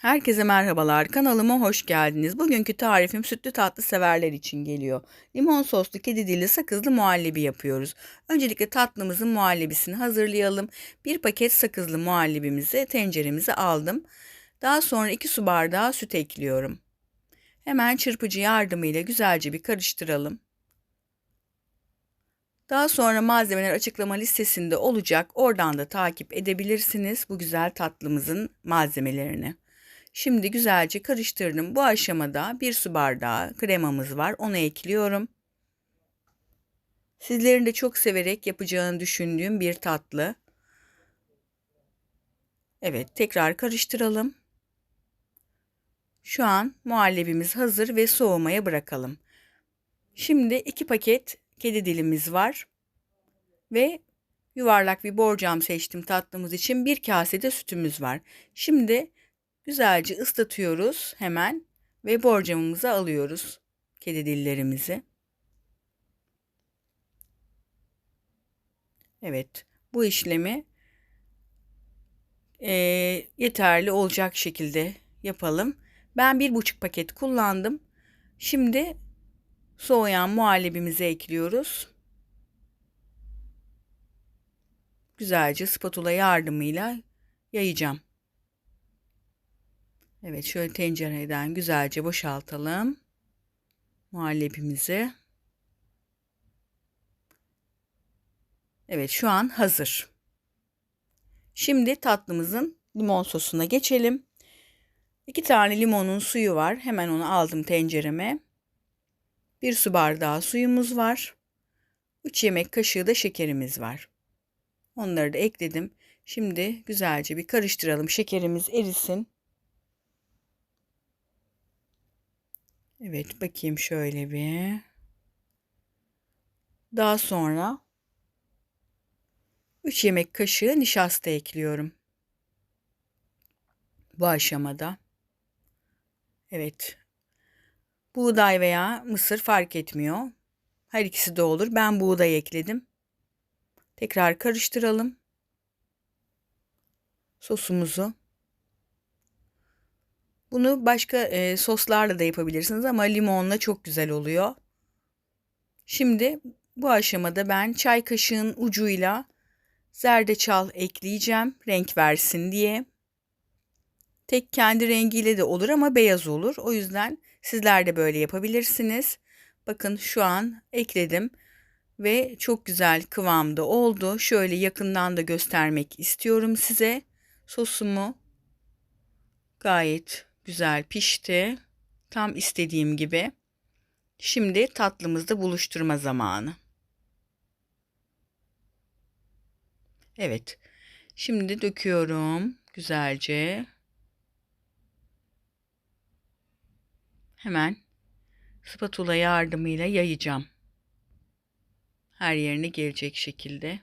Herkese merhabalar. Kanalıma hoş geldiniz. Bugünkü tarifim sütlü tatlı severler için geliyor. Limon soslu kedi dilli sakızlı muhallebi yapıyoruz. Öncelikle tatlımızın muhallebisini hazırlayalım. Bir paket sakızlı muhallebimizi tenceremize aldım. Daha sonra 2 su bardağı süt ekliyorum. Hemen çırpıcı yardımıyla güzelce bir karıştıralım. Daha sonra malzemeler açıklama listesinde olacak. Oradan da takip edebilirsiniz bu güzel tatlımızın malzemelerini. Şimdi güzelce karıştırdım. Bu aşamada bir su bardağı kremamız var. Onu ekliyorum. Sizlerin de çok severek yapacağını düşündüğüm bir tatlı. Evet, tekrar karıştıralım. Şu an muhallebimiz hazır ve soğumaya bırakalım. Şimdi iki paket kedi dilimiz var. Ve yuvarlak bir borcam seçtim tatlımız için. Bir kase de sütümüz var. Şimdi Güzelce ıslatıyoruz hemen ve borcamımızı alıyoruz. Kedi dillerimizi. Evet bu işlemi e, yeterli olacak şekilde yapalım. Ben bir buçuk paket kullandım. Şimdi soğuyan muhallebimizi ekliyoruz. Güzelce spatula yardımıyla yayacağım. Evet şöyle tencereden güzelce boşaltalım. Muhallebimizi. Evet şu an hazır. Şimdi tatlımızın limon sosuna geçelim. İki tane limonun suyu var. Hemen onu aldım tencereme. Bir su bardağı suyumuz var. 3 yemek kaşığı da şekerimiz var. Onları da ekledim. Şimdi güzelce bir karıştıralım. Şekerimiz erisin. Evet bakayım şöyle bir. Daha sonra 3 yemek kaşığı nişasta ekliyorum. Bu aşamada. Evet. Buğday veya mısır fark etmiyor. Her ikisi de olur. Ben buğday ekledim. Tekrar karıştıralım. Sosumuzu bunu başka e, soslarla da yapabilirsiniz ama limonla çok güzel oluyor. Şimdi bu aşamada ben çay kaşığın ucuyla zerdeçal ekleyeceğim renk versin diye. Tek kendi rengiyle de olur ama beyaz olur. O yüzden sizler de böyle yapabilirsiniz. Bakın şu an ekledim ve çok güzel kıvamda oldu. Şöyle yakından da göstermek istiyorum size sosumu. Gayet güzel pişti. Tam istediğim gibi. Şimdi tatlımızda buluşturma zamanı. Evet. Şimdi döküyorum güzelce. Hemen spatula yardımıyla yayacağım. Her yerine gelecek şekilde.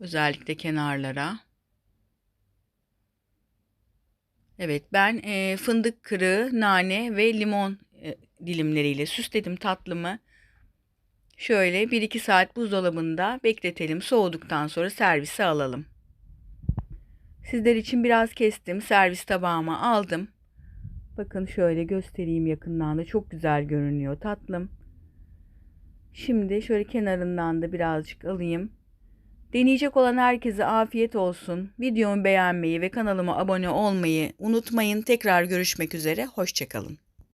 Özellikle kenarlara. Evet ben e, fındık kırığı, nane ve limon e, dilimleriyle süsledim tatlımı. Şöyle 1-2 saat buzdolabında bekletelim. Soğuduktan sonra servise alalım. Sizler için biraz kestim. Servis tabağıma aldım. Bakın şöyle göstereyim yakından da çok güzel görünüyor tatlım. Şimdi şöyle kenarından da birazcık alayım. Deneyecek olan herkese afiyet olsun. Videomu beğenmeyi ve kanalıma abone olmayı unutmayın. Tekrar görüşmek üzere. Hoşçakalın.